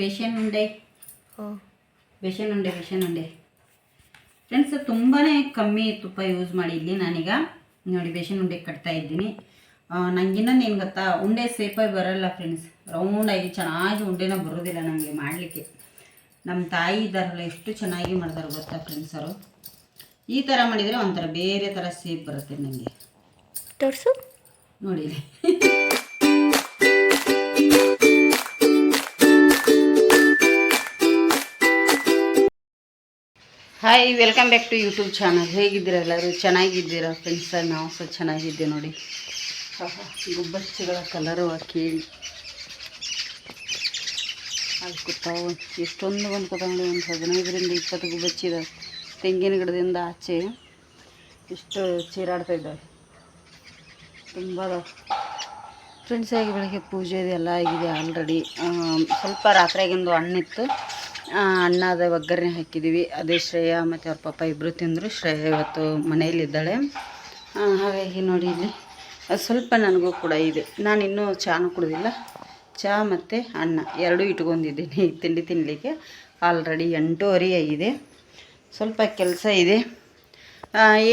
ಬೇಸನ್ ಉಂಡೆ. ಬೇಸನ್ ಉಂಡೆ ಬೇಸನ್ ಉಂಡೆ. ಫ್ರೆಂಡ್ಸ್ ತುಂಬಾ ಕಮ್ಮಿ ತುಪ್ಪ ಯೂಸ್ ಮಾಡಿ ಇಲ್ಲಿ ನಾನೀಗ. ನೋಡಿ ಬೇಸನ್ ಉಂಡೆ ಕಟ್ತಾ ಇದ್ದೀನಿ. ನನಗಿನ್ನೊಂದು ಏನು ಗೊತ್ತಾ? ಉಂಡೆ ಸೇಫಾಗಿ ಬರಲ್ಲ ಫ್ರೆಂಡ್ಸ್ ರೌಂಡಾಗಿ ಚೆನ್ನಾಗಿ ಉಂಡೆನ ಬರೋದಿಲ್ಲ ನನಗೆ ಮಾಡಲಿಕ್ಕೆ. ನಮ್ಮ ತಾಯಿ ಇದ್ದಾರಲ್ಲ ಎಷ್ಟು ಚೆನ್ನಾಗಿ ಮಾಡ್ತಾರೆ ಗೊತ್ತಾ ಫ್ರೆಂಡ್ಸ್ ಅವರು? ಈ ಥರ ಮಾಡಿದರೆ ಒಂಥರ ಬೇರೆ ಥರ ಸೇಫ್ ಬರುತ್ತೆ ನನಗೆ ತೋರಿಸು. ನೋಡಿ. Hi welcome back to YouTube channel ಹೇಗಿದ್ದೀರ ಎಲ್ಲರೂ? ಚೆನ್ನಾಗಿದ್ದೀರಾ ಫ್ರೆಂಡ್ಸ್ ನಾವು ಸಹ ಚೆನ್ನಾಗಿದ್ದೆ ನೋಡಿ. ಗುಬ್ಬಚ್ಚಿಗಳ ಕಲರು ಹಾಕಿ ಅಲ್ಲಿ ಎಷ್ಟೊಂದು ಬಂದು ಕೂತಾವ ನೋಡಿ ಒಂದು ಹದಿನೈದರಿಂದ ಇಪ್ಪತ್ತು ಗುಬ್ಬಚ್ಚಿದ ತೆಂಗಿನ ಗಿಡದಿಂದ ಆಚೆ ಇಷ್ಟು ಚೀರಾಡ್ತಾ ಇದ್ದಾವೆ. ತುಂಬ ಫ್ರೆಂಡ್ಸ್ ಆಗಿ ಬೆಳಗ್ಗೆ ಪೂಜೆ ಇದೆಲ್ಲ ಆಗಿದೆ ಆಲ್ರೆಡಿ ಸ್ವಲ್ಪ ರಾತ್ರಿಯಾಗಿಂದು ಹಣ್ಣಿತ್ತು. ಅಣ್ಣದ ಒಗ್ಗರಣೆ ಹಾಕಿದ್ದೀವಿ ಅದೇ ಶ್ರೇಯಾ ಮತ್ತು ಅವ್ರ ಪಾಪ ಇಬ್ಬರು ತಿಂದರು. ಶ್ರೇಯಾ ಇವತ್ತು ಮನೆಯಲ್ಲಿದ್ದಾಳೆ. ಹಾಗಾಗಿ ನೋಡಿ ಇಲ್ಲಿ. ಸ್ವಲ್ಪ ನನಗೂ ಕೂಡ ಇದೆ. ನಾನು ಇನ್ನೂ ಚಾನು ಕುಡ್ದಿಲ್ಲ. ಚಹಾ ಮತ್ತು ಅನ್ನ. ಎರಡೂ ಇಟ್ಕೊಂಡಿದ್ದೀನಿ ತಿಂಡಿ ತಿನ್ನಲಿಕ್ಕೆ ಆಲ್ರೆಡಿ ಎಂಟೂವರೆ ಆಗಿದೆ. ಸ್ವಲ್ಪ ಕೆಲಸ ಇದೆ.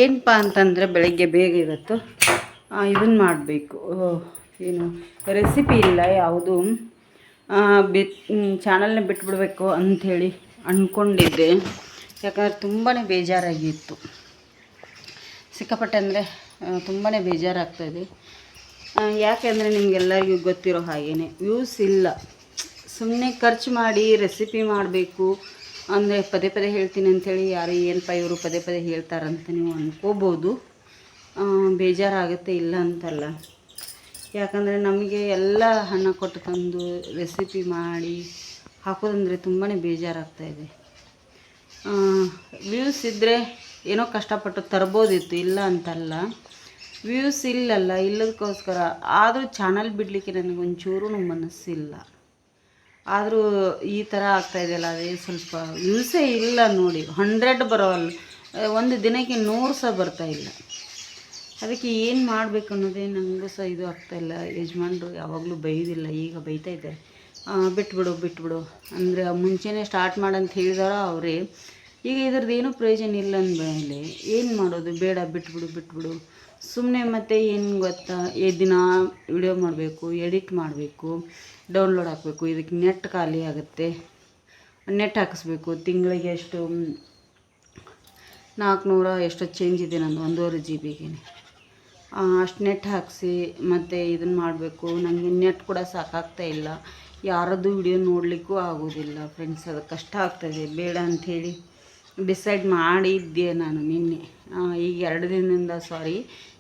ಏನಪ್ಪ ಅಂತಂದರೆ ಬೆಳಗ್ಗೆ ಬೇಗ ಇವತ್ತು ಇದನ್ನು ಮಾಡಬೇಕು. ಏನು ರೆಸಿಪಿ ಇಲ್ಲ ಯಾವುದು. ಬಿತ್ ಚಾನಲ್ನ ಬಿಟ್ಬಿಡ್ಬೇಕು ಅಂಥೇಳಿ ಅಂದ್ಕೊಂಡಿದ್ದೆ ಯಾಕಂದರೆ ತುಂಬಾ ಬೇಜಾರಾಗಿತ್ತು. ಸಿಕ್ಕಾಪಟ್ಟೆ ಅಂದರೆ ತುಂಬಾ ಬೇಜಾರಾಗ್ತಾಯಿದೆ ಯಾಕೆಂದರೆ ನಿಮಗೆಲ್ಲರಿಗೂ ಗೊತ್ತಿರೋ ಹಾಗೇ ವ್ಯೂಸ್ ಇಲ್ಲ. ಸುಮ್ಮನೆ ಖರ್ಚು ಮಾಡಿ ರೆಸಿಪಿ ಮಾಡಬೇಕು ಅಂದರೆ ಪದೇ ಪದೇ ಹೇಳ್ತೀನಿ ಅಂಥೇಳಿ ಯಾರು ಏನಪ್ಪ ಇವರು ಪದೇ ಪದೇ ಹೇಳ್ತಾರಂತ ನೀವು ಅಂದ್ಕೋಬೋದು ಬೇಜಾರಾಗುತ್ತೆ ಇಲ್ಲ ಅಂತಲ್ಲ. ಯಾಕಂದರೆ ನಮಗೆ ಎಲ್ಲ ಹಣ ಕೊಟ್ಟು ತಂದು ರೆಸಿಪಿ ಮಾಡಿ ಹಾಕೋದಂದರೆ ತುಂಬಾ ಬೇಜಾರಾಗ್ತಾಯಿದೆ ವ್ಯೂಸ್ ಇದ್ದರೆ ಏನೋ ಕಷ್ಟಪಟ್ಟು ತರ್ಬೋದಿತ್ತು, ಇಲ್ಲ ಅಂತಲ್ಲ. ವ್ಯೂಸ್ ಇಲ್ಲಲ್ಲ, ಇಲ್ಲದಕ್ಕೋಸ್ಕರ. ಆದರೂ ಚಾನಲ್ ಬಿಡಲಿಕ್ಕೆ ನನಗೆ ಒಂಚೂರು ಮನಸ್ಸಿಲ್ಲ. ಆದರೂ ಈ ಥರ ಆಗ್ತಾಯಿದೆಯಲ್ಲ ಅದೇ ಸ್ವಲ್ಪ ವ್ಯೂಸೇ ಇಲ್ಲ ನೋಡಿ. ಹಂಡ್ರೆಡ್ ಬರೋಲ್ಲ ಒಂದು ದಿನಕ್ಕೆ ನೂರು ಸಹ ಬರ್ತಾ ಇಲ್ಲ. ಅದಕ್ಕೆ ಏನು ಮಾಡಬೇಕು ಅನ್ನೋದೇ ನನಗೂ ಸಹ ಇದು ಆಗ್ತಾಯಿಲ್ಲ ಯಜಮಾನ್ರು ಯಾವಾಗಲೂ ಬೈದಿಲ್ಲ. ಈಗ ಬೈತಾ ಇದ್ದಾರೆ. ಬಿಟ್ಬಿಡು ಬಿಟ್ಬಿಡು. ಅಂದರೆ ಮುಂಚೆನೇ ಸ್ಟಾರ್ಟ್ ಮಾಡಂತ ಹೇಳಿದಾರ ಅವರೇ. ಈಗ ಇದ್ರದ್ದು ಏನೂ ಪ್ರಯೋಜನ ಇಲ್ಲ ಅಂದಮೇಲೆ ಏನು ಮಾಡೋದು? ಬೇಡ, ಬಿಟ್ಬಿಡು ಬಿಟ್ಬಿಡು. ಸುಮ್ಮನೆ ಮತ್ತೆ ಏನು ಗೊತ್ತಾ? ಈ ದಿನ ವಿಡಿಯೋ ಮಾಡಬೇಕು ಎಡಿಟ್ ಮಾಡಬೇಕು ಡೌನ್ಲೋಡ್ ಹಾಕಬೇಕು. ಇದಕ್ಕೆ ನೆಟ್ ಖಾಲಿ ಆಗುತ್ತೆ. ನೆಟ್ ಹಾಕಿಸ್ಬೇಕು. ತಿಂಗಳಿಗೆ ಎಷ್ಟು ನಾಲ್ಕುನೂರ ಎಷ್ಟೋ ಚೇಂಜ್ ಇದೆ ನಂದು, ಒಂದೂವರೆ ಜಿ ಬಿಗೆ ಅಷ್ಟು ನೆಟ್ ಹಾಕಿಸಿ ಮತ್ತು ಇದನ್ನು ಮಾಡಬೇಕು. ನನಗೆ ನೆಟ್ ಕೂಡ ಸಾಕಾಗ್ತಾ ಇಲ್ಲ. ಯಾರದ್ದು ವಿಡಿಯೋ ನೋಡಲಿಕ್ಕೂ ಆಗೋದಿಲ್ಲ ಫ್ರೆಂಡ್ಸ್ ಅದು ಕಷ್ಟ ಆಗ್ತದೆ. ಬೇಡ ಅಂಥೇಳಿ ಡಿಸೈಡ್ ಮಾಡಿದ್ದೆ ನಾನು ನಿನ್ನೆ. ಈಗ ಎರಡು ದಿನದಿಂದ ಸಾರಿ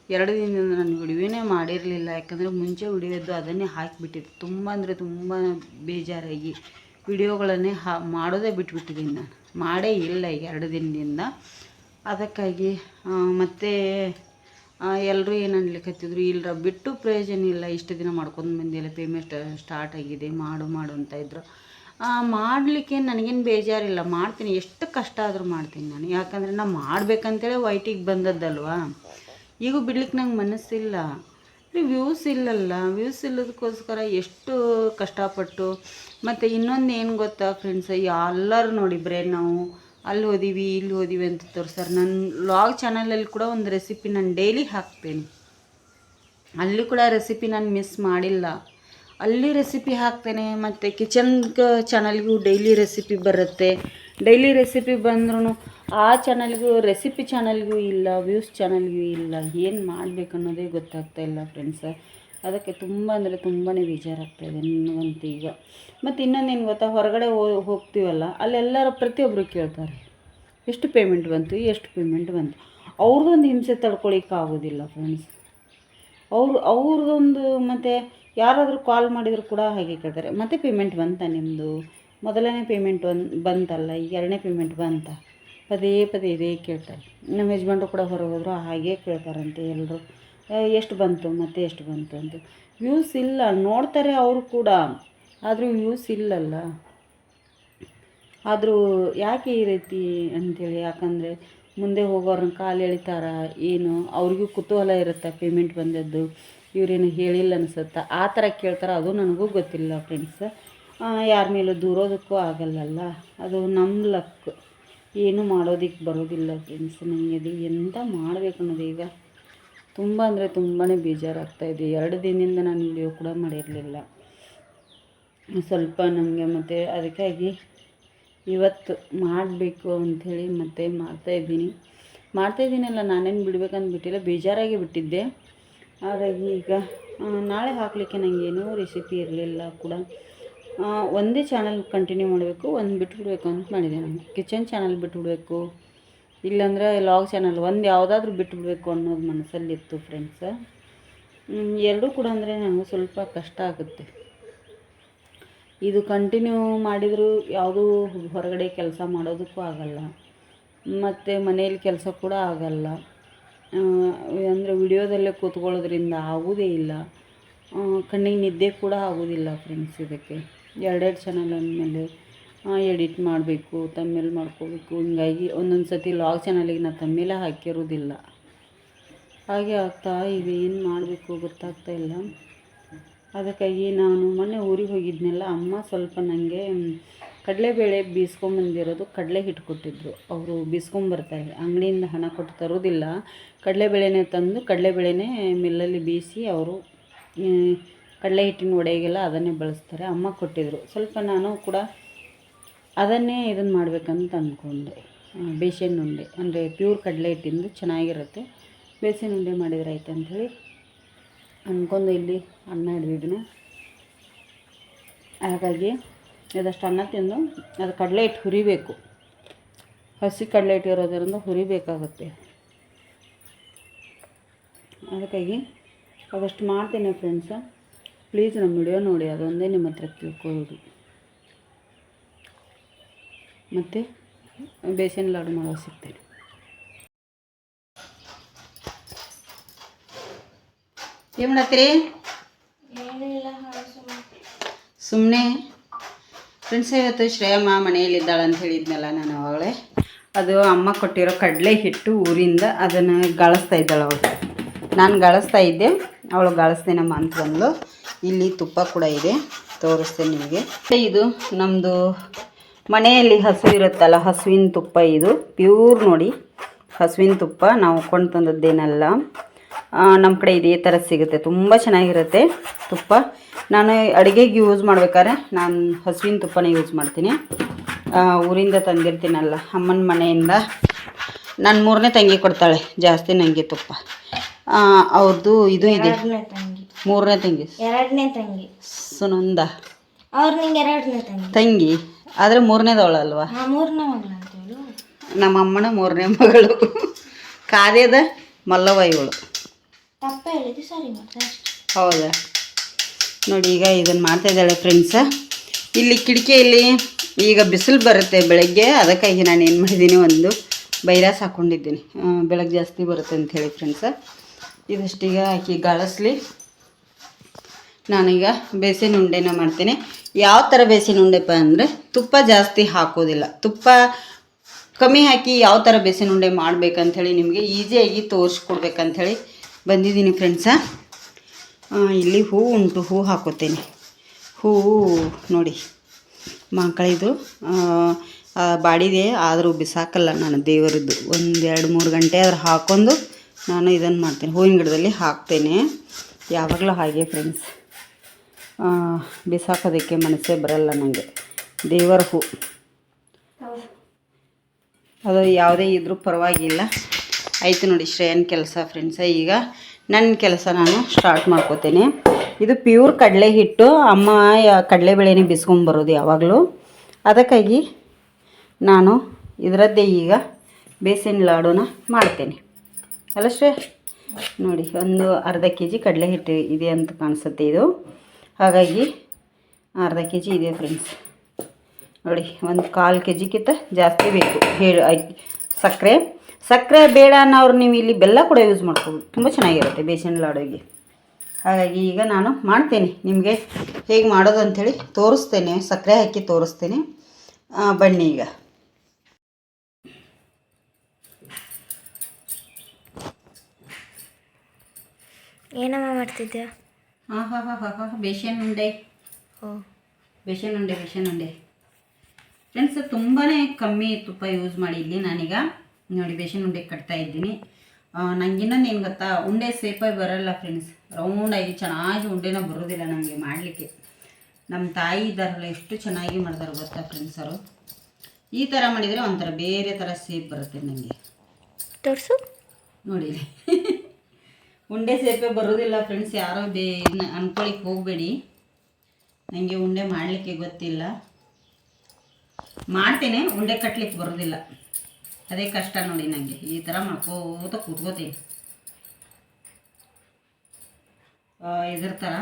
ಎರಡು ದಿನದಿಂದ ನಾನು ವಿಡಿಯೋನೇ ಮಾಡಿರಲಿಲ್ಲ. ಯಾಕಂದರೆ ಮುಂಚೆ ವಿಡಿಯೋದ್ದು ಅದನ್ನೇ ಹಾಕಿಬಿಟ್ಟಿದ್ದೆ. ತುಂಬ ಅಂದರೆ ತುಂಬ ಬೇಜಾರಾಗಿ ವಿಡಿಯೋಗಳನ್ನೇ ಹಾ, ಮಾಡೋದೇ ಬಿಟ್ಬಿಟ್ಟಿದ್ದೀನಿ ನಾನು. ಮಾಡೇ ಇಲ್ಲ ಈಗ ಎರಡು ದಿನದಿಂದ. ಅದಕ್ಕಾಗಿ ಮತ್ತೆ ಎಲ್ಲರೂ ಏನು ಅನ್ಲಿಕ್ಕತ್ತಿದ್ರು ಇಲ್ಲರ ಬಿಟ್ಟು ಪ್ರಯೋಜನ ಇಲ್ಲ, ಇಷ್ಟು ದಿನ ಮಾಡ್ಕೊಂಡು ಬಂದಿಲ್ಲ ಪೇಮೆಂಟ್ ಸ್ಟಾರ್ಟ್ ಆಗಿದೆ, ಮಾಡು ಮಾಡು ಅಂತ ಇದ್ರು. ಮಾಡಲಿಕ್ಕೆ ನನಗೇನು ಬೇಜಾರಿಲ್ಲ, ಮಾಡ್ತೀನಿ, ಎಷ್ಟು ಕಷ್ಟ ಆದರೂ ಮಾಡ್ತೀನಿ ನಾನು. ಯಾಕಂದರೆ ನಾನು ಮಾಡ್ಬೇಕಂತೇಳಿ ವೈಟಿಗೆ ಬಂದದ್ದಲ್ವಾ? ಈಗ ಬಿಡ್ಲಿಕ್ಕೆ ನಂಗೆ ಮನಸ್ಸಿಲ್ಲ. ವ್ಯೂಸ್ ಇಲ್ಲಲ್ಲ ವ್ಯೂಸ್ ಇಲ್ಲದಕ್ಕೋಸ್ಕರ ಎಷ್ಟು ಕಷ್ಟಪಟ್ಟು, ಮತ್ತು ಇನ್ನೊಂದು ಏನು ಗೊತ್ತಾ ಫ್ರೆಂಡ್ಸ್ ಎಲ್ಲರೂ ನೋಡಿ ಬರೇ ನಾವು ಅಲ್ಲಿ ಓದಿವಿ, ಇಲ್ಲಿ ಓದಿವಿ ಅಂತ ತೋರಿಸ್ತಾರೆ ನನ್ನ ಲಾಗ್ ಚಾನಲಲ್ಲಿ ಕೂಡ ಒಂದು ರೆಸಿಪಿ ನಾನು ಡೈಲಿ ಹಾಕ್ತೇನೆ. ಅಲ್ಲಿ ಕೂಡ ರೆಸಿಪಿ ನಾನು ಮಿಸ್ ಮಾಡಿಲ್ಲ. ಅಲ್ಲಿ ರೆಸಿಪಿ ಹಾಕ್ತೇನೆ, ಮತ್ತು ಕಿಚನ್ ಚಾನಲ್ಗೂ ಡೈಲಿ ರೆಸಿಪಿ ಬರುತ್ತೆ. ಡೈಲಿ ರೆಸಿಪಿ ಬಂದ್ರೂ ಆ ಚಾನಲ್ಗೂ ರೆಸಿಪಿ ಚಾನಲ್ಗೂ ಇಲ್ಲ ವ್ಯೂಸ್ ಚಾನಲ್ಗೂ ಇಲ್ಲ. ಏನು ಮಾಡಬೇಕು ಅನ್ನೋದೇ ಗೊತ್ತಾಗ್ತಾ ಇಲ್ಲ ಫ್ರೆಂಡ್ಸ ಅದಕ್ಕೆ ತುಂಬ ಅಂದರೆ ತುಂಬಾ ಬೇಜಾರಾಗ್ತಾಯಿದೆ ನನಗಂತೂ ಈಗ. ಮತ್ತು ಇನ್ನೊಂದೇನು ಗೊತ್ತಾ, ಹೊರಗಡೆ ಹೋಗ್ತೀವಲ್ಲ, ಅಲ್ಲೆಲ್ಲರೂ ಪ್ರತಿಯೊಬ್ಬರು ಕೇಳ್ತಾರೆ, ಎಷ್ಟು ಪೇಮೆಂಟ್ ಬಂತು, ಎಷ್ಟು ಪೇಮೆಂಟ್ ಬಂತು. ಅವ್ರದ್ದೊಂದು ಹಿಂಸೆ ತಡ್ಕೊಳಿಕ್ಕೆ ಆಗೋದಿಲ್ಲ ಫ್ರೆಂಡ್ಸ್ ಅವರು, ಅವ್ರದ್ದೊಂದು ಮತ್ತು ಯಾರಾದರೂ ಕಾಲ್ ಮಾಡಿದರೂ ಕೂಡ ಹಾಗೆ ಕೇಳ್ತಾರೆ. ಮತ್ತೆ ಪೇಮೆಂಟ್ ಬಂತ ನಿಮ್ಮದು ಮೊದಲನೇ ಪೇಮೆಂಟ್ ಒಂದು ಬಂತಲ್ಲ, ಈಗ ಎರಡನೇ ಪೇಮೆಂಟ್ ಬಂತ? ಪದೇ ಪದೇ ಇದೇ ಕೇಳ್ತಾರೆ. ನಮ್ಮ ಯಜಮಾನ್ರು ಕೂಡ ಹೊರಗೆ ಹೋದ್ರು ಹಾಗೇ ಕೇಳ್ತಾರಂತೆ ಎಲ್ಲರೂ ಎಷ್ಟು ಬಂತು, ಮತ್ತೆ ಎಷ್ಟು ಬಂತು ಅಂತ. ವ್ಯೂಸ್ ಇಲ್ಲ, ನೋಡ್ತಾರೆ ಅವರು ಕೂಡ. ಆದರೂ ವ್ಯೂಸ್ ಇಲ್ಲಲ್ಲ. ಆದರೂ ಯಾಕೆ ಈ ರೀತಿ ಅಂಥೇಳಿ ಯಾಕಂದರೆ ಮುಂದೆ ಹೋಗೋರನ್ನ ಕಾಲು ಎಳಿತಾರ, ಏನು, ಅವ್ರಿಗೂ ಕುತೂಹಲ ಇರುತ್ತೆ ಪೇಮೆಂಟ್ ಬಂದದ್ದು, ಇವರೇನು ಹೇಳಿಲ್ಲ ಅನಿಸುತ್ತೆ? ಆ ಥರ ಕೇಳ್ತಾರೆ, ಅದು ನನಗೂ ಗೊತ್ತಿಲ್ಲ ಫ್ರೆಂಡ್ಸ್ ಯಾರ ಮೇಲೂ ದೂರೋದಕ್ಕೂ ಆಗಲ್ಲಲ್ಲ. ಅದು ನಮ್ಮ ಲಕ್ ಏನು ಮಾಡೋದಕ್ಕೆ ಬರೋದಿಲ್ಲ ಫ್ರೆಂಡ್ಸ್ ನನಗೆ ಅದು ಎಂತ ಮಾಡಬೇಕು ಅನ್ನೋದು ಈಗ. ತುಂಬ ಅಂದರೆ ತುಂಬಾ ಬೇಜಾರಾಗ್ತಾಯಿದೆ ಎರಡು ದಿನದಿಂದ ನಾನು ವಿಡಿಯೋ ಕೂಡ ಮಾಡಿರಲಿಲ್ಲ. ಸ್ವಲ್ಪ ನಮಗೆ ಮತ್ತು ಅದಕ್ಕಾಗಿ ಇವತ್ತು ಮಾಡಬೇಕು ಅಂಥೇಳಿ ಮತ್ತೆ ಮಾಡ್ತಾಯಿದ್ದೀನಿ ಮಾಡ್ತಾಯಿದ್ದೀನಲ್ಲ ನಾನೇನು ಬಿಡಬೇಕಂತ ಬಿಟ್ಟಿಲ್ಲ ಬೇಜಾರಾಗಿ ಬಿಟ್ಟಿದ್ದೆ. ಹಾಗಾಗಿ ಈಗ ನಾಳೆ ಹಾಕಲಿಕ್ಕೆ ನನಗೇನೂ ರೆಸಿಪಿ ಇರಲಿಲ್ಲ ಕೂಡ. ಒಂದೇ ಚಾನಲ್ ಕಂಟಿನ್ಯೂ ಮಾಡಬೇಕು, ಒಂದು ಬಿಟ್ಬಿಡ್ಬೇಕು ಅಂತ ಮಾಡಿದೆ ನಾನು. ಕಿಚನ್ ಚಾನಲ್ ಬಿಟ್ಬಿಡ್ಬೇಕು. ಇಲ್ಲಾಂದರೆ ಲಾಗ್ ಚಾನಲ್ ಒಂದು ಯಾವುದಾದ್ರೂ ಬಿಟ್ಬಿಡ್ಬೇಕು ಅನ್ನೋದು ಮನಸ್ಸಲ್ಲಿತ್ತು ಫ್ರೆಂಡ್ಸ ಎರಡೂ ಕೂಡ ಅಂದರೆ ನನಗೆ ಸ್ವಲ್ಪ ಕಷ್ಟ ಆಗುತ್ತೆ. ಇದು ಕಂಟಿನ್ಯೂ ಮಾಡಿದರೂ ಯಾವುದೂ ಹೊರಗಡೆ ಕೆಲಸ ಮಾಡೋದಕ್ಕೂ ಆಗಲ್ಲ. ಮತ್ತು ಮನೆಯಲ್ಲಿ ಕೆಲಸ ಕೂಡ ಆಗಲ್ಲ. ಅಂದರೆ ವಿಡಿಯೋದಲ್ಲೇ ಕೂತ್ಕೊಳ್ಳೋದ್ರಿಂದ ಆಗೋದೇ ಇಲ್ಲ. ಕಣ್ಣಿಗೆ ನಿದ್ದೆ ಕೂಡ ಆಗೋದಿಲ್ಲ ಫ್ರೆಂಡ್ಸ್ ಇದಕ್ಕೆ. ಎರಡೆರಡು ಚಾನಲ್ ಅಂದಮೇಲೆ ಎಡಿಟ್ ಮಾಡಬೇಕು ತಮ್ಮೇಲ್ ಮಾಡ್ಕೋಬೇಕು. ಹಿಂಗಾಗಿ ಒಂದೊಂದು ಸತಿ ಲಾಗ್ ಚಾನಲಿಗೆ ನಾನು ತಮ್ಮೇಲೆ ಹಾಕಿರೋದಿಲ್ಲ ಹಾಗೆ ಆಗ್ತಾ ಇವೆ ಏನು ಮಾಡಬೇಕು ಗೊತ್ತಾಗ್ತಾ ಇಲ್ಲ. ಅದಕ್ಕಾಗಿ ನಾನು ಮೊನ್ನೆ ಊರಿಗೆ ಹೋಗಿದ್ನಲ್ಲ, ಅಮ್ಮ ಸ್ವಲ್ಪ ನನಗೆ ಕಡಲೆಬೇಳೆ ಬೀಸ್ಕೊಂಬಂದಿರೋದು ಕಡಲೆ ಹಿಟ್ಟು ಕೊಟ್ಟಿದ್ದರು ಅವರು ಬೀಸ್ಕೊಂಬರ್ತಾರೆ ಅಂಗಡಿಯಿಂದ ಹಣ ಕೊಟ್ಟು ತರೋದಿಲ್ಲ. ಕಡಲೆಬೇಳೆನೇ ತಂದು ಕಡಲೆಬೇಳೆನೇ ಮಿಲ್ಲಲ್ಲಿ ಬೀಸಿ ಅವರು ಕಡಲೆ ಹಿಟ್ಟಿನ ಒಡೆಗೆಲ್ಲ ಅದನ್ನೇ ಬಳಸ್ತಾರೆ. ಅಮ್ಮ ಕೊಟ್ಟಿದ್ದರು ಸ್ವಲ್ಪ ನಾನು ಕೂಡ ಅದನ್ನೇ ಇದನ್ನು ಮಾಡಬೇಕಂತ ಅಂದ್ಕೊಂಡೆ ಬೇಸಿನ ಉಂಡೆ. ಅಂದರೆ ಪ್ಯೂರ್ ಕಡಲೆ ಹಿಟ್ಟಿಂದು ಚೆನ್ನಾಗಿರುತ್ತೆ. ಬೇಸಿನ ಉಂಡೆ ಮಾಡಿದ್ರೆ ಆಯ್ತು ಅಂಥೇಳಿ ಅಂದ್ಕೊಂಡು ಇಲ್ಲಿ ಅನ್ನ ಹಿಡಿದಿದ್ದೀನಿ ಹಾಗಾಗಿ ಇದಷ್ಟು ಅನ್ನ ತಿಂದು ಅದು ಕಡಲೆ ಹಿಟ್ಟು ಹುರಿಬೇಕು. ಹಸಿ ಕಡಲೆ ಹಿಟ್ಟು ಇರೋದರಿಂದ ಹುರಿಬೇಕಾಗುತ್ತೆ. ಅದಕ್ಕಾಗಿ ಅದಷ್ಟು ಮಾಡ್ತೀನಿ ಫ್ರೆಂಡ್ಸ. ಪ್ಲೀಸ್ ನಮ್ಮ ವಿಡಿಯೋ ನೋಡಿ, ಅದೊಂದೇ ನಿಮ್ಮ ಹತ್ರ ತಿಳ್ಕೊಳ್ಳೋದು. ಮತ್ತು ಬೇಸನ್ ಲಾಡು ಮಾಡೋ ಸಿಗ್ತೇನೆ. ಏನು ಮಾಡತ್ತೀರಿ? ಸುಮ್ಮನೆ ಫ್ರೆಂಡ್ಸ್ ಇವತ್ತು ಶ್ರೇಯಮ್ಮ ಮನೆಯಲ್ಲಿದ್ದಾಳೆ ಅಂತ ಹೇಳಿದ್ನಲ್ಲ ನಾನು ಅವಳೆ ಅದು ಅಮ್ಮ ಕೊಟ್ಟಿರೋ ಕಡಲೆ ಹಿಟ್ಟು ಊರಿಂದ ಅದನ್ನು ಗಾಳಿಸ್ತಾ ಇದ್ದಾಳೆ ಅವಳು. ನಾನು ಗಾಳಿಸ್ತಾ ಇದ್ದೆ, ಅವಳು ಗಾಳಿಸ್ತೇನಮ್ಮ ಅಂತ ಬಂದು ಇಲ್ಲಿ ತುಪ್ಪ ಕೂಡ ಇದೆ, ತೋರಿಸ್ತೇನೆ ನಿಮಗೆ. ಇದು ನಮ್ಮದು ಮನೆಯಲ್ಲಿ ಹಸು ಇರುತ್ತಲ್ಲ ಹಸುವಿನ ತುಪ್ಪ ಇದು. ಪ್ಯೂರ್ ನೋಡಿ ಹಸುವಿನ ತುಪ್ಪ ನಾವು ಕೊಂಡು ತಂದದ್ದೇನಲ್ಲ. ನಮ್ಮ ಕಡೆ ಇದೇ ಥರ ಸಿಗುತ್ತೆ. ತುಂಬ ಚೆನ್ನಾಗಿರುತ್ತೆ ತುಪ್ಪ. ನಾನು ಅಡುಗೆಗೆ ಯೂಸ್ ಮಾಡ್ಬೇಕಾದ್ರೆ ನಾನು ಹಸುವಿನ ತುಪ್ಪನೇ ಯೂಸ್ ಮಾಡ್ತೀನಿ. ಊರಿಂದ ತಂದಿರ್ತೀನಲ್ಲ ಅಮ್ಮನ ಮನೆಯಿಂದ. ನನ್ನ ಮೂರನೇ ತಂಗಿ ಕೊಡ್ತಾಳೆ ಜಾಸ್ತಿ ನನಗೆ ತುಪ್ಪ. ಅವ್ರದ್ದು ಇದು ಇದೆ. ಮೂರನೇ ತಂಗಿ. ಎರಡನೇ ತಂಗಿ. ಸುನಂದ. ಅವ್ರು ನಿಂಗೆ ಎರಡನೇ ತಂಗಿ. ತಂಗಿ. ಆದರೆ ಮೂರನೇದವಳಲ್ವಾ ಮೂರನೇ ಮಗಳು ಅಂತ ಹೇಳು. ನಮ್ಮ ಅಮ್ಮನ ಮೂರನೇ ಮಗಳು. ಕಾರ್ಯದ ಮಲ್ಲವ ಇವಳು. ತಪ್ಪ ಹೇಳಿದ್ದು ಸರಿ ಮತ್ತೆ ಹೌದಾ? ನೋಡಿ ಈಗ ಇದನ್ನು ಮಾಡ್ತಾ ಇದ್ದಾಳೆ ಫ್ರೆಂಡ್ಸ ಇಲ್ಲಿ ಕಿಟಕಿಯಲ್ಲಿ ಈಗ ಬಿಸಿಲು ಬರುತ್ತೆ ಬೆಳಗ್ಗೆ. ಅದಕ್ಕಾಗಿ ನಾನು ಏನು ಮಾಡಿದ್ದೀನಿ ಒಂದು ಬೈರಾಸ್ ಹಾಕ್ಕೊಂಡಿದ್ದೀನಿ ಆ, ಬೆಳಗ್ಗೆ ಜಾಸ್ತಿ ಬರುತ್ತೆ ಅಂತ ಹೇಳಿ ಫ್ರೆಂಡ್ಸ ಇದಷ್ಟೀಗ ಹಾಕಿ ಗಾಳಿಸ್ಲಿ. ನಾನೀಗ ಬೇಸಿನ ಉಂಡೆನ ಮಾಡ್ತೀನಿ. ಯಾವ ಥರ ಬೇಸಿನ ಉಂಡೆಪ್ಪ ಅಂದರೆ ತುಪ್ಪ ಜಾಸ್ತಿ ಹಾಕೋದಿಲ್ಲ. ತುಪ್ಪ ಕಮ್ಮಿ ಹಾಕಿ ಯಾವ ಥರ ಬೇಸಿನ ಉಂಡೆ ಮಾಡಬೇಕಂಥೇಳಿ ನಿಮಗೆ ಈಸಿಯಾಗಿ ತೋರಿಸ್ಕೊಡ್ಬೇಕಂಥೇಳಿ ಬಂದಿದ್ದೀನಿ ಫ್ರೆಂಡ್ಸ ಇಲ್ಲಿ ಹೂ ಉಂಟು, ಹೂ ಹಾಕೋತೀನಿ. ಹೂವು ನೋಡಿ, ಮಕ್ಕಳಿದು ಬಾಡಿದೆ ಆದರೂ ಬಿಸಾಕಲ್ಲ ನಾನು ದೇವರದ್ದು. ಒಂದು ಎರಡು ಮೂರು ಗಂಟೆ ಆದ್ರೆ ಹಾಕೊಂಡು ನಾನು ಇದನ್ನು ಮಾಡ್ತೇನೆ. ಹೂವಿನ ಗಿಡದಲ್ಲಿ ಹಾಕ್ತೇನೆ. ಯಾವಾಗಲೂ ಹಾಗೆ ಫ್ರೆಂಡ್ಸ್ ಬಿಸಾಕೋದಕ್ಕೆ ಮನಸ್ಸೇ ಬರಲ್ಲ ನನಗೆ ದೇವರ ಹೂ. ಅದು ಯಾವುದೇ ಇದ್ರೂ ಪರವಾಗಿಲ್ಲ. ಆಯಿತು ನೋಡಿ ಶ್ರೇಯನ್ ಕೆಲಸ ಫ್ರೆಂಡ್ಸ ಈಗ ನನ್ನ ಕೆಲಸ ನಾನು ಸ್ಟಾರ್ಟ್ ಮಾಡ್ಕೋತೀನಿ. ಇದು ಪ್ಯೂರ್ ಕಡಲೆ ಹಿಟ್ಟು. ಅಮ್ಮ ಯಾ- ಕಡಲೆಬೇಳೆನೇ ಬಿಸ್ಕೊಂಬರೋದು ಯಾವಾಗಲೂ. ಅದಕ್ಕಾಗಿ ನಾನು ಇದರದ್ದೇ ಈಗ ಬೇಸಿನ ಲಾಡುನ ಮಾಡ್ತೇನೆ. ಅಲ್ಲ ಶ್ರೇ ನೋಡಿ ಒಂದು ಅರ್ಧ ಕೆ ಜಿ ಕಡಲೆ ಹಿಟ್ಟು ಇದೆ ಅಂತ ಕಾಣಿಸುತ್ತೆ ಇದು. ಹಾಗಾಗಿ ಅರ್ಧ ಕೆ ಜಿ ಇದೆ ಫ್ರೆಂಡ್ಸ್ ನೋಡಿ, ಒಂದು ಕಾಲು ಕೆ ಜಿಗಿಂತ ಜಾಸ್ತಿ ಬೇಕು. ಹೇಳಿ ಸಕ್ಕರೆ. ಸಕ್ಕರೆ ಬೇಡ ಅನ್ನೋರು ನೀವು ಇಲ್ಲಿ ಬೆಲ್ಲ ಕೂಡ ಯೂಸ್ ಮಾಡ್ಕೋಬೋದು. ತುಂಬ ಚೆನ್ನಾಗಿರುತ್ತೆ ಬೇಸನ್ ಲಾಡುಗೆ. ಹಾಗಾಗಿ ಈಗ ನಾನು ಮಾಡ್ತೇನೆ. ನಿಮಗೆ ಹೇಗೆ ಮಾಡೋದು ಅಂಥೇಳಿ ತೋರಿಸ್ತೇನೆ. ಸಕ್ಕರೆ ಹಾಕಿ ತೋರಿಸ್ತೇನೆ. ಬನ್ನಿ ಈಗ. ಏನಮ್ಮ ಮಾಡ್ತಿದ್ಯಾ? ಹಾಂ ಹಾಂ ಹಾಂ ಹಾಂ. ಹಾಂ ಬೇಸನ್ ಉಂಡೆ ಬೇಸನ್ ಉಂಡೆ. ಬೇಸನ್ ಉಂಡೆ ಫ್ರೆಂಡ್ಸ್ ತುಂಬಾ ಕಮ್ಮಿ ತುಪ್ಪ ಯೂಸ್ ಮಾಡಿ ಇಲ್ಲಿ ನಾನೀಗ. ನೋಡಿ ಬೇಸನ್ ಉಂಡೆ ಕಟ್ತಾ ಇದ್ದೀನಿ. ನಂಗೆ ಇನ್ನೊಂದು ಏನು ಗೊತ್ತಾ? ಉಂಡೆ ಸೇಪಾಗಿ ಬರೋಲ್ಲ ಫ್ರೆಂಡ್ಸ್ ರೌಂಡಾಗಿ ಚೆನ್ನಾಗಿ ಉಂಡೆನ ಬರೋದಿಲ್ಲ ನನಗೆ ಮಾಡಲಿಕ್ಕೆ. ನಮ್ಮ ತಾಯಿ ಇದ್ದಾರಲ್ಲ ಎಷ್ಟು ಚೆನ್ನಾಗಿ ಮಾಡ್ತಾರೆ ಗೊತ್ತಾ ಫ್ರೆಂಡ್ಸರು ಈ ಥರ ಮಾಡಿದರೆ ಒಂಥರ ಬೇರೆ ಥರ ಸೇಪ್ ಬರುತ್ತೆ ನನಗೆ ತೋರಿಸು. ನೋಡಿ ಉಂಡೆ ಸೇಪೆ ಬರೋದಿಲ್ಲ ಫ್ರೆಂಡ್ಸ್ ಯಾರೋ ಬೇ ಅನ್ಕೊಳಿಕ್ಕೆ ಹೋಗಬೇಡಿ. ನನಗೆ ಉಂಡೆ ಮಾಡಲಿಕ್ಕೆ ಗೊತ್ತಿಲ್ಲ. ಮಾಡ್ತೇನೆ, ಉಂಡೆ ಕಟ್ಲಿಕ್ಕೆ ಬರೋದಿಲ್ಲ. ಅದೇ ಕಷ್ಟ ನೋಡಿ ನನಗೆ ಈ ಥರ ಮಾಡ್ಕೋತ ಕೂತ್ಕೋತೀನಿ. ಇದ್ರ ಥರ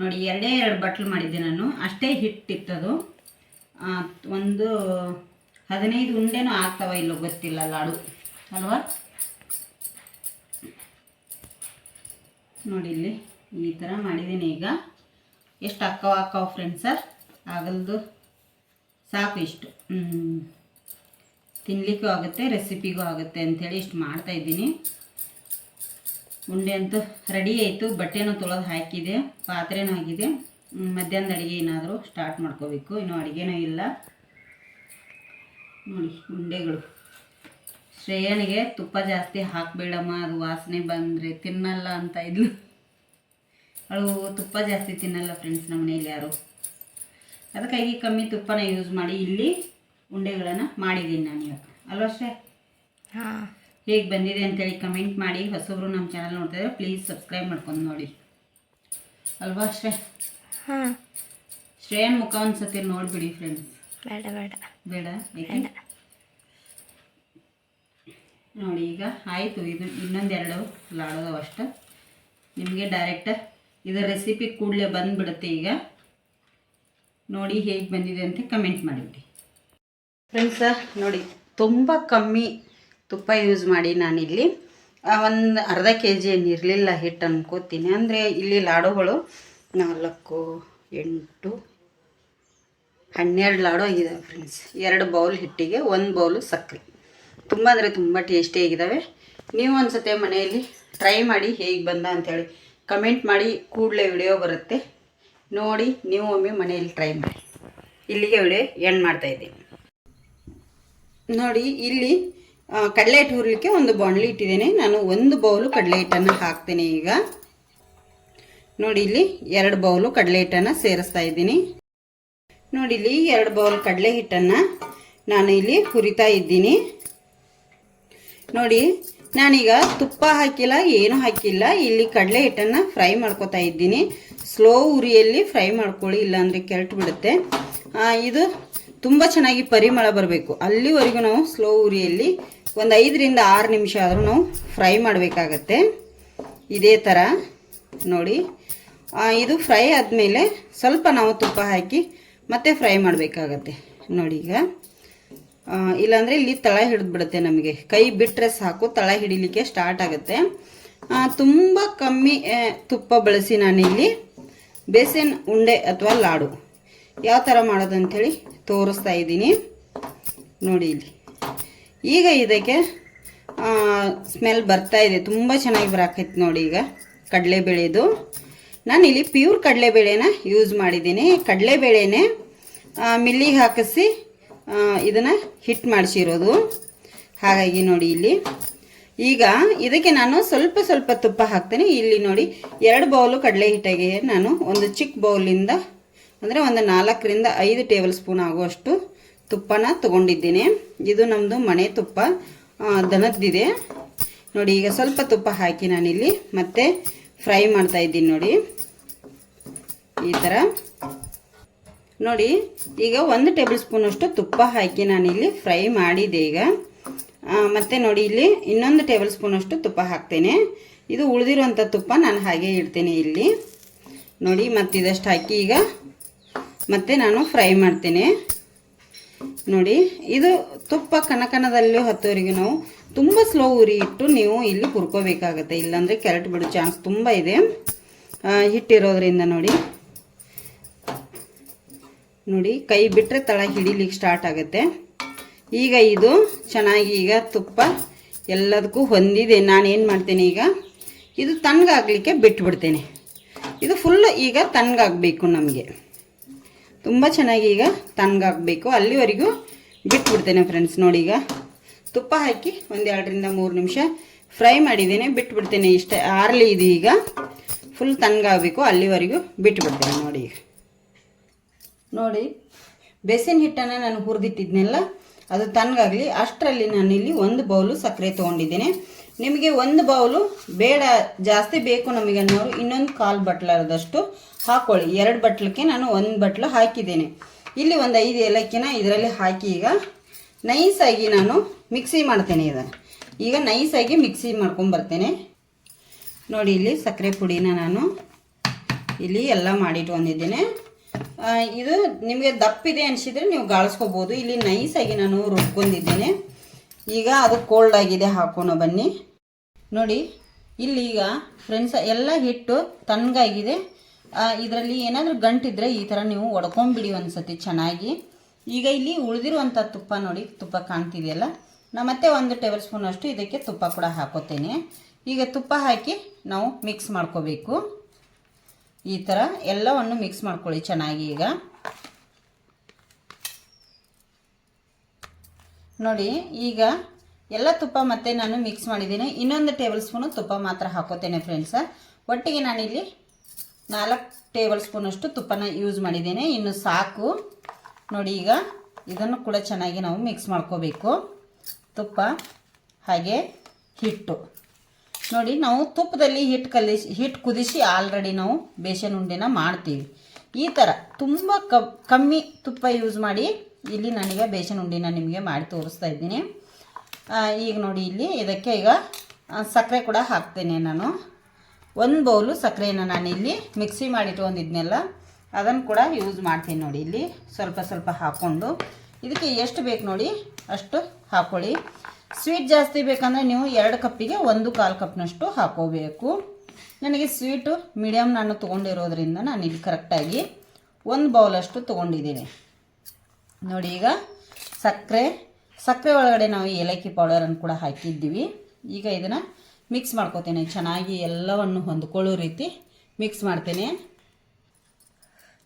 ನೋಡಿ, ಎರಡೇ ಎರಡು ಬಟ್ಲು ಮಾಡಿದ್ದೆ ನಾನು. ಅಷ್ಟೇ ಹಿಟ್ಟಿತ್ತದು. ಒಂದು ಹದಿನೈದು ಉಂಡೆನೂ ಆಗ್ತಾವ ಇಲ್ಲೋ ಗೊತ್ತಿಲ್ಲ, ಲಾಡು. ಅಲ್ವಾ? ನೋಡಿ ಇಲ್ಲಿ ಈ ಥರ ಮಾಡಿದ್ದೀನಿ ಈಗ. ಎಷ್ಟು ಅಕ್ಕವ ಅಕ್ಕವ ಫ್ರೆಂಡ್ಸ ಆಗಲ್ದು. ಸಾಕು ಇಷ್ಟು. ತಿನ್ನಲಿಕ್ಕೂ ಆಗುತ್ತೆ ರೆಸಿಪಿಗೂ ಆಗುತ್ತೆ ಅಂಥೇಳಿ ಇಷ್ಟು ಮಾಡ್ತಾ ಇದ್ದೀನಿ. ಉಂಡೆ ಅಂತೂ ರೆಡಿ ಆಯಿತು. ಬಟ್ಟೆನೂ ತೊಳೆದು ಹಾಕಿದೆ. ಪಾತ್ರೆನೂ ಆಗಿದೆ. ಮಧ್ಯಾಹ್ನದ ಅಡುಗೆ ಏನಾದರೂ ಸ್ಟಾರ್ಟ್ ಮಾಡ್ಕೋಬೇಕು. ಇನ್ನೂ ಅಡುಗೆನೂ ಇಲ್ಲ. ನೋಡಿ, ಉಂಡೆಗಳು. ಶ್ರೇಯನಿಗೆ ತುಪ್ಪ ಜಾಸ್ತಿ ಹಾಕಬೇಡಮ್ಮ ಅದು ವಾಸನೆ ಬಂದರೆ ತಿನ್ನಲ್ಲ ಅಂತ ಇದ್ಲು. ಅವಳು ತುಪ್ಪ ಜಾಸ್ತಿ ತಿನ್ನಲ್ಲ ಫ್ರೆಂಡ್ಸ್ ನಮ್ಮ ಮನೆಯಲ್ಲಿ ಯಾರು. ಅದಕ್ಕಾಗಿ ಕಮ್ಮಿ ತುಪ್ಪನ ಯೂಸ್ ಮಾಡಿ ಇಲ್ಲಿ ಉಂಡೆಗಳನ್ನು ಮಾಡಿದ್ದೀನಿ ನಾನು ಇವಾಗ. ಅಲ್ವಾ ಶ್ರೇ ಹಾಂ. ಹೇಗೆ ಬಂದಿದೆ ಅಂತೇಳಿ ಕಮೆಂಟ್ ಮಾಡಿ. ಹೊಸಬ್ರು ನಮ್ಮ ಚಾನಲ್ ನೋಡ್ತಿದ್ರೆ ಪ್ಲೀಸ್ ಸಬ್ಸ್ಕ್ರೈಬ್ ಮಾಡ್ಕೊಂಡು ನೋಡಿ. ಅಲ್ವಾ ಶ್ರೇ ಹಾಂ. ಶ್ರೇಯನ್ ಮುಖ ಒಂದು ಸತಿ ನೋಡಿಬಿಡಿ ಫ್ರೆಂಡ್ಸ್ ಬೇಡ ಬೇಡ. ಬೇಡ. ನೋಡಿ ಈಗ ಆಯಿತು. ಇದು ಇನ್ನೊಂದೆರಡು ಲಾಡೋದವು ಅಷ್ಟು. ನಿಮಗೆ ಡೈರೆಕ್ಟ್ ಇದರ ರೆಸಿಪಿ ಕೂಡಲೇ ಬಂದುಬಿಡುತ್ತೆ ಈಗ. ನೋಡಿ ಹೇಗೆ ಬಂದಿದೆ ಅಂತ ಕಮೆಂಟ್ ಮಾಡಿಬಿಡಿ. ಫ್ರೆಂಡ್ಸ ನೋಡಿ ತುಂಬ ಕಮ್ಮಿ ತುಪ್ಪ ಯೂಸ್ ಮಾಡಿ ನಾನಿಲ್ಲಿ. ಒಂದು ಅರ್ಧ ಕೆ ಜಿ ಏನು ಇರಲಿಲ್ಲ ಹಿಟ್ಟು ಅನ್ಕೋತೀನಿ. ಅಂದರೆ ಇಲ್ಲಿ ಲಾಡುಗಳು ನಾಲ್ಕು, ಎಂಟು, ಹನ್ನೆರಡು ಲಾಡು ಆಗಿದ್ದಾವೆ ಫ್ರೆಂಡ್ಸ್ ಎರಡು ಬೌಲ್ ಹಿಟ್ಟಿಗೆ, ಒಂದು ಬೌಲು ಸಕ್ಕರೆ. ತುಂಬ ಅಂದರೆ ತುಂಬ ಟೇಸ್ಟಿಯಾಗಿದ್ದಾವೆ ನೀವು ಒಂದ್ಸತಿ ಮನೆಯಲ್ಲಿ ಟ್ರೈ ಮಾಡಿ ಹೇಗೆ ಬಂದ ಅಂಥೇಳಿ ಕಮೆಂಟ್ ಮಾಡಿ, ಕೂಡಲೇ ವಿಡಿಯೋ ಬರುತ್ತೆ. ನೋಡಿ, ನೀವು ಒಮ್ಮೆ ಮನೆಯಲ್ಲಿ ಟ್ರೈ ಮಾಡಿ. ಇಲ್ಲಿಗೆ ವಿಡಿಯೋ ಎಂಡ್ ಮಾಡ್ತಾಯಿದ್ದೀನಿ ನೋಡಿ, ಇಲ್ಲಿ ಕಡಲೆ ಹಿಟ್ಟು ಹುರಿಲಿಕ್ಕೆ ಒಂದು ಬಾಣಲಿ ಇಟ್ಟಿದ್ದೇನೆ. ನಾನು ಒಂದು ಬೌಲು ಕಡಲೆ ಹಿಟ್ಟನ್ನು ಹಾಕ್ತೇನೆ ಈಗ. ನೋಡಿ, ಇಲ್ಲಿ ಎರಡು ಬೌಲು ಕಡಲೆ ಹಿಟ್ಟನ್ನು ಸೇರಿಸ್ತಾ ಇದ್ದೀನಿ. ನೋಡಿ, ಇಲ್ಲಿ ಎರಡು ಬೌಲ್ ಕಡಲೆ ಹಿಟ್ಟನ್ನು ನಾನು ಇಲ್ಲಿ ಹುರಿತಾ ಇದ್ದೀನಿ. ನೋಡಿ, ನಾನೀಗ ತುಪ್ಪ ಹಾಕಿಲ್ಲ, ಏನು ಹಾಕಿಲ್ಲ. ಇಲ್ಲಿ ಕಡಲೆ ಹಿಟ್ಟನ್ನು ಫ್ರೈ ಮಾಡ್ಕೋತಾ ಇದ್ದೀನಿ. ಸ್ಲೋ ಉರಿಯಲ್ಲಿ ಫ್ರೈ ಮಾಡ್ಕೊಳ್ಳಿ, ಇಲ್ಲಾಂದರೆ ಕೆರೆಟ್ ಬಿಡುತ್ತೆ ಇದು ತುಂಬ ಚೆನ್ನಾಗಿ ಪರಿಮಳ ಬರಬೇಕು. ಅಲ್ಲಿವರೆಗೂ ನಾವು ಸ್ಲೋ ಉರಿಯಲ್ಲಿ ಒಂದು ಐದರಿಂದ ಆರು ನಿಮಿಷ ಆದರೂ ನಾವು ಫ್ರೈ ಮಾಡಬೇಕಾಗತ್ತೆ. ಇದೇ ಥರ ನೋಡಿ. ಇದು ಫ್ರೈ ಆದಮೇಲೆ ಸ್ವಲ್ಪ ನಾವು ತುಪ್ಪ ಹಾಕಿ ಮತ್ತೆ ಫ್ರೈ ಮಾಡಬೇಕಾಗತ್ತೆ. ನೋಡಿ ಈಗ. ಇಲ್ಲಾಂದರೆ ಇಲ್ಲಿ ತಳ ಹಿಡಿದ್ಬಿಡುತ್ತೆ ನಮಗೆ. ಕೈ ಬಿಟ್ಟರೆ ಸಾಕು, ತಳ ಹಿಡಿಲಿಕ್ಕೆ ಸ್ಟಾರ್ಟ್ ಆಗುತ್ತೆ. ತುಂಬ ಕಮ್ಮಿ ತುಪ್ಪ ಬಳಸಿ ನಾನಿಲ್ಲಿ ಬೇಸನ್, ಉಂಡೆ ಅಥವಾ ಲಾಡು. ಯಾವ ಥರ ಮಾಡೋದು ಹೇಳಿ ತೋರಿಸ್ತಾ ಇದ್ದೀನಿ. ನೋಡಿ ಇಲ್ಲಿ. ಈಗ ಇದಕ್ಕೆ ಸ್ಮೆಲ್ ಬರ್ತಾ ಇದೆ. ತುಂಬ ಚೆನ್ನಾಗಿ ಬರಾಕೈತೆ ನೋಡಿ ಈಗ ಕಡಲೆಬೇಳೆದು. ನಾನಿಲ್ಲಿ ಪ್ಯೂರ್ ಕಡಲೆಬೇಳೆನ ಯೂಸ್ ಮಾಡಿದ್ದೀನಿ. ಕಡಲೆಬೇಳೆನೇ ಮಿಲ್ಲಿಗೆ ಹಾಕಿಸಿ ಇದನ್ನು ಹಿಟ್ ಮಾಡಿಸಿರೋದು. ಹಾಗಾಗಿ ನೋಡಿ ಇಲ್ಲಿ. ಈಗ ಇದಕ್ಕೆ ನಾನು ಸ್ವಲ್ಪ ಸ್ವಲ್ಪ ತುಪ್ಪ ಹಾಕ್ತೇನೆ. ಇಲ್ಲಿ ನೋಡಿ ಎರಡು ಬೌಲು ಕಡಲೆ ಹಿಟ್ಟಿಗೆ ನಾನು ಒಂದು ಚಿಕ್ಕ ಬೌಲಿಂದ ಅಂದರೆ ಒಂದು ನಾಲ್ಕರಿಂದ ಐದು ಟೇಬಲ್ ಸ್ಪೂನ್ ಆಗುವಷ್ಟು ತುಪ್ಪನ ತಗೊಂಡಿದ್ದೀನಿ. ಇದು ನಮ್ಮದು ಮನೆ ತುಪ್ಪ. ದನದ್ದಿದೆ. ನೋಡಿ ಈಗ ಸ್ವಲ್ಪ ತುಪ್ಪ ಹಾಕಿ ನಾನಿಲ್ಲಿ ಮತ್ತೆ ಫ್ರೈ ಮಾಡ್ತಾ ಇದ್ದೀನಿ ನೋಡಿ. ಈ ಥರ ನೋಡಿ, ಈಗ ಒಂದು ಟೇಬಲ್ ಸ್ಪೂನಷ್ಟು ತುಪ್ಪ ಹಾಕಿ ನಾನಿಲ್ಲಿ ಫ್ರೈ ಮಾಡಿದೆ ಈಗ. ಮತ್ತೆ ನೋಡಿ, ಇಲ್ಲಿ ಇನ್ನೊಂದು ಟೇಬಲ್ ಸ್ಪೂನಷ್ಟು ತುಪ್ಪ ಹಾಕ್ತೇನೆ. ಇದು ಉಳಿದಿರುವಂಥ ತುಪ್ಪ ನಾನು ಹಾಗೆ ಇಡ್ತೇನೆ ಇಲ್ಲಿ. ನೋಡಿ, ಮತ್ತೆ ಇದಷ್ಟು ಹಾಕಿ ಈಗ ಮತ್ತೆ ನಾನು ಫ್ರೈ ಮಾಡ್ತೇನೆ. ನೋಡಿ, ಇದು ತುಪ್ಪ ಕನಕನದಲ್ಲಿ ಹತ್ತೋರಿಗೆ ನಾವು ತುಂಬ ಸ್ಲೋ ಉರಿ ಇಟ್ಟು ನೀವು ಇಲ್ಲಿ ಹುರ್ಕೋಬೇಕಾಗತ್ತೆ. ಇಲ್ಲಾಂದರೆ ಕ್ಯಾರೆಟ್ ಬಿಡೋ ಚಾನ್ಸ್ ತುಂಬ ಇದೆ. ಹಿಟ್ಟಿರೋದ್ರಿಂದ ನೋಡಿ. ನೋಡಿ, ಕೈ ಬಿಟ್ಟರೆ ತಳ ಹಿಡಿಲಿಕ್ಕೆ ಸ್ಟಾರ್ಟ್ ಆಗುತ್ತೆ. ಈಗ ಇದು ಚೆನ್ನಾಗಿ ಈಗ ತುಪ್ಪ ಎಲ್ಲದಕ್ಕೂ ಹೊಂದಿದೆ. ನಾನು ಏನು ಮಾಡ್ತೇನೆ ಈಗ, ಇದು ತಣ್ಣಗಾಗಲಿಕ್ಕೆ ಬಿಟ್ಬಿಡ್ತೇನೆ. ಇದು ಫುಲ್ ಈಗ ತಣ್ಣಗಾಗಬೇಕು ನಮಗೆ. ತುಂಬ ಚೆನ್ನಾಗಿ ಈಗ ತಣ್ಣಗಾಗಬೇಕು. ಅಲ್ಲಿವರೆಗೂ ಬಿಟ್ಬಿಡ್ತೇನೆ ಫ್ರೆಂಡ್ಸ್ ನೋಡಿ ಈಗ. ತುಪ್ಪ ಹಾಕಿ ಒಂದು ಎರಡರಿಂದ ಮೂರು ನಿಮಿಷ ಫ್ರೈ ಮಾಡಿದ್ದೇನೆ, ಬಿಟ್ಬಿಡ್ತೇನೆ ಇಷ್ಟೇ. ಆರಲಿ ಇದು ಈಗ ಫುಲ್ ತಣ್ಣಗಾಗಬೇಕು. ಅಲ್ಲಿವರೆಗೂ ಬಿಟ್ಬಿಡ್ತೇನೆ ನೋಡಿ ಈಗ. ನೋಡಿ, ಬೇಸಿನ ಹಿಟ್ಟನ್ನು ನಾನು ಹುರಿದಿಟ್ಟಿದ್ನೆಲ್ಲ, ಅದು ತಣ್ಣಗಾಗಲಿ ಅಷ್ಟರಲ್ಲಿ ಇಲ್ಲಿ ಒಂದು ಬೌಲು ಸಕ್ಕರೆ ತೊಗೊಂಡಿದ್ದೀನಿ. ನಿಮಗೆ ಒಂದು ಬೌಲು ಬೇಡ, ಜಾಸ್ತಿ ಬೇಕು ನಮಗೆ ಅನ್ನೋರು ಇನ್ನೊಂದು ಕಾಲು ಬಟ್ಲಾರದಷ್ಟು ಹಾಕೊಳ್ಳಿ. ಎರಡು ಬಟ್ಲಕ್ಕೆ ನಾನು ಒಂದು ಬಟ್ಲು ಹಾಕಿದ್ದೇನೆ. ಇಲ್ಲಿ ಒಂದು ಐದು ಏಲಕ್ಕಿನ ಇದರಲ್ಲಿ ಹಾಕಿ ಈಗ ನೈಸಾಗಿ ನಾನು ಮಿಕ್ಸಿ ಮಾಡ್ತೇನೆ ಇದನ್ನು ಈಗ ನೈಸಾಗಿ ಮಿಕ್ಸಿ ಮಾಡ್ಕೊಂಬರ್ತೇನೆ. ನೋಡಿ, ಇಲ್ಲಿ ಸಕ್ಕರೆ ಪುಡಿನ ನಾನು ಇಲ್ಲಿ ಎಲ್ಲ ಮಾಡಿಟ್ಕೊಂಡಿದ್ದೇನೆ ಇದು ನಿಮಗೆ ದಪ್ಪಿದೆ ಅನಿಸಿದರೆ ನೀವು ಗಾಳಿಸ್ಕೋಬೋದು. ಇಲ್ಲಿ ನೈಸಾಗಿ ನಾನು ರುಬ್ಕೊಂಡಿದ್ದೇನೆ. ಈಗ ಅದು ಕೋಲ್ಡ್ ಆಗಿದೆ, ಹಾಕೋಣ ಬನ್ನಿ. ನೋಡಿ, ಇಲ್ಲಿ ಈಗ ಫ್ರೆಂಡ್ಸ್ ಎಲ್ಲ ಹಿಟ್ಟು ತಣ್ಣಗಾಗಿದೆ. ಇದರಲ್ಲಿ ಏನಾದರೂ ಗಂಟಿದ್ರೆ ಈ ಥರ ನೀವು ಒಡ್ಕೊಂಬಿಡಿ ಒಂದ್ಸತಿ ಚೆನ್ನಾಗಿ. ಈಗ ಇಲ್ಲಿ ಉಳಿದಿರುವಂಥ ತುಪ್ಪ ನೋಡಿ, ತುಪ್ಪ ಕಾಣ್ತಿದೆಯಲ್ಲ? ನಾ ಮತ್ತೆ ಒಂದು ಟೇಬಲ್ ಸ್ಪೂನ್ ಅಷ್ಟು ಇದಕ್ಕೆ ತುಪ್ಪ ಕೂಡ ಹಾಕೋತೇನೆ. ಈಗ ತುಪ್ಪ ಹಾಕಿ ನಾವು ಮಿಕ್ಸ್ ಮಾಡ್ಕೋಬೇಕು. ಈ ಥರ ಎಲ್ಲವನ್ನು ಮಿಕ್ಸ್ ಮಾಡ್ಕೊಳ್ಳಿ ಚೆನ್ನಾಗಿ ಈಗ. ನೋಡಿ, ಈಗ ಎಲ್ಲ ತುಪ್ಪ ಮತ್ತೆ ನಾನು ಮಿಕ್ಸ್ ಮಾಡಿದ್ದೀನಿ. ಇನ್ನೊಂದು ಟೇಬಲ್ ಸ್ಪೂನು ತುಪ್ಪ ಮಾತ್ರ ಹಾಕೋತೇನೆ ಫ್ರೆಂಡ್ಸ ಒಟ್ಟಿಗೆ ನಾನಿಲ್ಲಿ ನಾಲ್ಕು ಟೇಬಲ್ ಸ್ಪೂನಷ್ಟು ತುಪ್ಪನ ಯೂಸ್ ಮಾಡಿದ್ದೇನೆ. ಇನ್ನು ಸಾಕು. ನೋಡಿ, ಈಗ ಇದನ್ನು ಕೂಡ ಚೆನ್ನಾಗಿ ನಾವು ಮಿಕ್ಸ್ ಮಾಡ್ಕೋಬೇಕು. ತುಪ್ಪ ಹಾಗೆ ಹಿಟ್ಟು. ನೋಡಿ, ನಾವು ತುಪ್ಪದಲ್ಲಿ ಹಿಟ್ಟು ಕಲಿಸಿ ಹಿಟ್ಟು ಕುದಿಸಿ ಆಲ್ರೆಡಿ ನಾವು ಬೇಸನ್ ಉಂಡೆನ ಮಾಡ್ತೀವಿ. ಈ ಥರ ತುಂಬ ಕಮ್ಮಿ ತುಪ್ಪ ಯೂಸ್ ಮಾಡಿ ಇಲ್ಲಿ ನನಗೆ ಬೇಸನ್ ಉಂಡೆನ ನಿಮಗೆ ಮಾಡಿ ತೋರಿಸ್ತಾ ಇದ್ದೀನಿ. ಈಗ ನೋಡಿ ಇಲ್ಲಿ ಇದಕ್ಕೆ ಈಗ ಸಕ್ಕರೆ ಕೂಡ ಹಾಕ್ತೇನೆ ನಾನು. ಒಂದು ಬೌಲು ಸಕ್ಕರೆಯನ್ನು ಇಲ್ಲಿ ಮಿಕ್ಸಿ ಮಾಡಿಟ್ಕೊಂಡಿದ್ನೆಲ್ಲ ಅದನ್ನು ಕೂಡ ಯೂಸ್ ಮಾಡ್ತೀನಿ ನೋಡಿ ಇಲ್ಲಿ ಸ್ವಲ್ಪ ಸ್ವಲ್ಪ ಹಾಕ್ಕೊಂಡು ಇದಕ್ಕೆ ಎಷ್ಟು ಬೇಕು ನೋಡಿ, ಅಷ್ಟು ಹಾಕ್ಕೊಳ್ಳಿ ಸ್ವೀಟ್ ಜಾಸ್ತಿ ಬೇಕಂದರೆ ನೀವು ಎರಡು ಕಪ್ಪಿಗೆ ಒಂದು ಕಾಲು ಕಪ್ನಷ್ಟು ಹಾಕೋಬೇಕು. ನನಗೆ ಸ್ವೀಟು ಮೀಡಿಯಮ್ ನಾನು ತೊಗೊಂಡಿರೋದ್ರಿಂದ ನಾನು ಇಲ್ಲಿ ಕರೆಕ್ಟಾಗಿ ಒಂದು ಬೌಲಷ್ಟು ತೊಗೊಂಡಿದ್ದೀನಿ. ನೋಡಿ ಈಗ ಸಕ್ಕರೆ ಸಕ್ಕರೆ ಒಳಗಡೆ ನಾವು ಏಲಕ್ಕಿ ಪೌಡರನ್ನು ಕೂಡ ಹಾಕಿದ್ದೀವಿ. ಈಗ ಇದನ್ನು ಮಿಕ್ಸ್ ಮಾಡ್ಕೋತೀನಿ. ಚೆನ್ನಾಗಿ ಎಲ್ಲವನ್ನು ಹೊಂದ್ಕೊಳ್ಳೋ ರೀತಿ ಮಿಕ್ಸ್ ಮಾಡ್ತೇನೆ.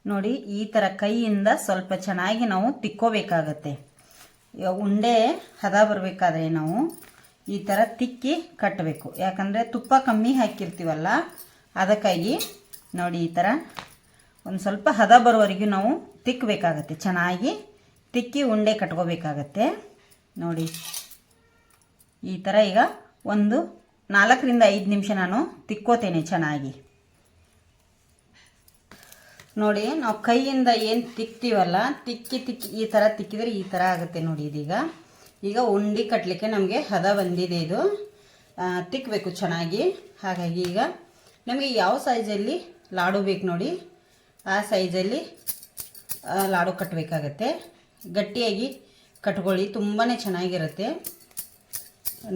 ನೋಡಿ ಈ ಥರ ಕೈಯಿಂದ ಸ್ವಲ್ಪ ಚೆನ್ನಾಗಿ ನಾವು ತಿಕ್ಕೋಬೇಕಾಗತ್ತೆ. ಈಗ ಉಂಡೆ ಹದ ಬರಬೇಕಾದ್ರೆ ನಾವು ಈ ಥರ ತಿಕ್ಕಿ ಕಟ್ಟಬೇಕು ಯಾಕಂದರೆ ತುಪ್ಪ ಕಮ್ಮಿ ಹಾಕಿರ್ತೀವಲ್ಲ, ಅದಕ್ಕಾಗಿ ನೋಡಿ ಈ ಥರ ಒಂದು ಸ್ವಲ್ಪ ಹದ ಬರೋವರೆಗೂ ನಾವು ತಿಕ್ಕಬೇಕಾಗತ್ತೆ ಚೆನ್ನಾಗಿ ತಿಕ್ಕಿ ಉಂಡೆ ಕಟ್ಕೋಬೇಕಾಗತ್ತೆ. ನೋಡಿ, ಈ ಥರ ಈಗ ಒಂದು ನಾಲ್ಕರಿಂದ ಐದು ನಿಮಿಷ ನಾನು ತಿಕ್ಕೋತೇನೆ ಚೆನ್ನಾಗಿ. ನೋಡಿ, ನಾವು ಕೈಯಿಂದ ಏನು ತಿಕ್ತೀವಲ್ಲ, ತಿಕ್ಕಿ ತಿಕ್ಕಿ ಈ ಥರ ತಿಕ್ಕಿದರೆ ಈ ಥರ ಆಗುತ್ತೆ ನೋಡಿ ಇದೀಗ. ಈಗ ಉಂಡಿ ಕಟ್ಟಲಿಕ್ಕೆ ನಮಗೆ ಹದ ಬಂದಿದೆ ಇದು. ತಿಕ್ಕಬೇಕು ಚೆನ್ನಾಗಿ. ಹಾಗಾಗಿ ಈಗ ನಮಗೆ ಯಾವ ಸೈಜಲ್ಲಿ ಲಾಡು ಬೇಕು ನೋಡಿ, ಆ ಸೈಜಲ್ಲಿ ಲಾಡು ಕಟ್ಟಬೇಕಾಗತ್ತೆ ಗಟ್ಟಿಯಾಗಿ ಕಟ್ಕೊಳ್ಳಿ ತುಂಬಾ ಚೆನ್ನಾಗಿರುತ್ತೆ.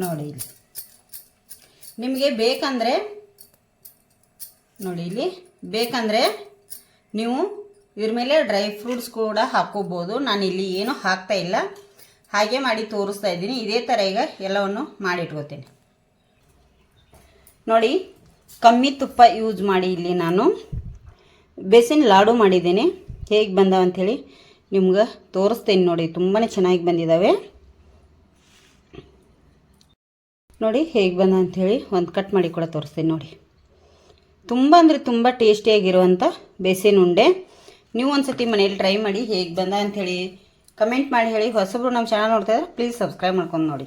ನೋಡಿ ಇಲ್ಲಿ. ನಿಮಗೆ ಬೇಕಂದರೆ, ನೋಡಿ ಇಲ್ಲಿ, ಬೇಕಂದರೆ ನೀವು ಇವ್ರ ಮೇಲೆ ಡ್ರೈ ಫ್ರೂಟ್ಸ್ ಕೂಡ ಹಾಕೋಬೋದು. ನಾನು ಇಲ್ಲಿ ಏನೂ ಹಾಕ್ತಾ ಇಲ್ಲ. ಹಾಗೆ ಮಾಡಿ ತೋರಿಸ್ತಾ ಇದ್ದೀನಿ. ಇದೇ ಥರ ಈಗ ಎಲ್ಲವನ್ನು ಮಾಡಿಟ್ಕೋತೇನೆ. ನೋಡಿ, ಕಮ್ಮಿ ತುಪ್ಪ ಯೂಸ್ ಮಾಡಿ ಇಲ್ಲಿ ನಾನು. ಬೇಸಿನ ಲಾಡು ಮಾಡಿದ್ದೀನಿ. ಹೇಗೆ ಬಂದಾವ ಅಂಥೇಳಿ ನಿಮ್ಗೆ ತೋರಿಸ್ತೇನೆ ನೋಡಿ. ತುಂಬಾ ಚೆನ್ನಾಗಿ ಬಂದಿದ್ದಾವೆ ನೋಡಿ ಹೇಗೆ ಬಂದ ಅಂಥೇಳಿ ಒಂದು ಕಟ್ ಮಾಡಿ ಕೂಡ ತೋರಿಸ್ತೀನಿ ನೋಡಿ. ತುಂಬ ಅಂದರೆ ತುಂಬ ಟೇಸ್ಟಿಯಾಗಿರುವಂಥ ಬೇಸಿನ ಉಂಡೆ ನೀವು ಒಂದು ಸತಿ ಮನೇಲಿ ಟ್ರೈ ಮಾಡಿ ಹೇಗೆ ಬಂದ ಅಂಥೇಳಿ ಕಮೆಂಟ್ ಮಾಡಿ ಹೇಳಿ. ಹೊಸಬ್ರು ನಮ್ಮ ಚಾನಲ್ ನೋಡ್ತಾ ಇದ್ರೆ ಪ್ಲೀಸ್ ಸಬ್ಸ್ಕ್ರೈಬ್ ಮಾಡ್ಕೊಂಡು ನೋಡಿ.